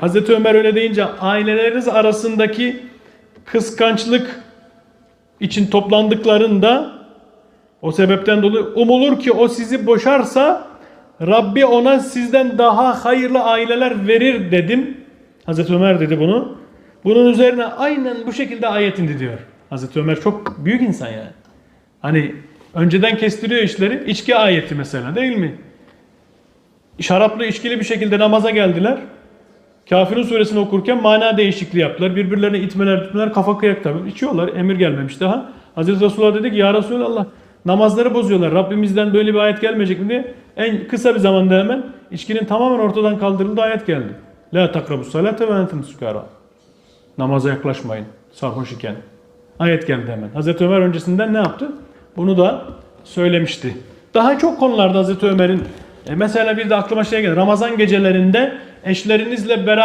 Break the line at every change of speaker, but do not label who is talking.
Hazreti Ömer öyle deyince aileleriniz arasındaki kıskançlık için toplandıklarında o sebepten dolayı umulur ki o sizi boşarsa Rabbi ona sizden daha hayırlı aileler verir dedim. Hazreti Ömer dedi bunu. Bunun üzerine aynen bu şekilde ayet indi diyor. Hazreti Ömer çok büyük insan yani. Hani önceden kestiriyor işleri. İçki ayeti mesela değil mi? Şaraplı içkili bir şekilde namaza geldiler. Kafirin suresini okurken mana değişikliği yaptılar. Birbirlerine itmeler tutmalar kafa kıyak tabii. İçiyorlar. Emir gelmemiş daha. Hazreti Resulullah dedi ki ya Resulallah namazları bozuyorlar. Rabbimizden böyle bir ayet gelmeyecek mi diye. En kısa bir zamanda hemen içkinin tamamen ortadan kaldırıldığı ayet geldi. La takrabus salate ve entum sukara. Namaza yaklaşmayın sarhoş iken. Ayet geldi hemen. Hazreti Ömer öncesinden ne yaptı? Bunu da söylemişti. Daha çok konularda Hazreti Ömer'in e, mesela bir de aklıma şey geldi. Ramazan gecelerinde eşlerinizle beraber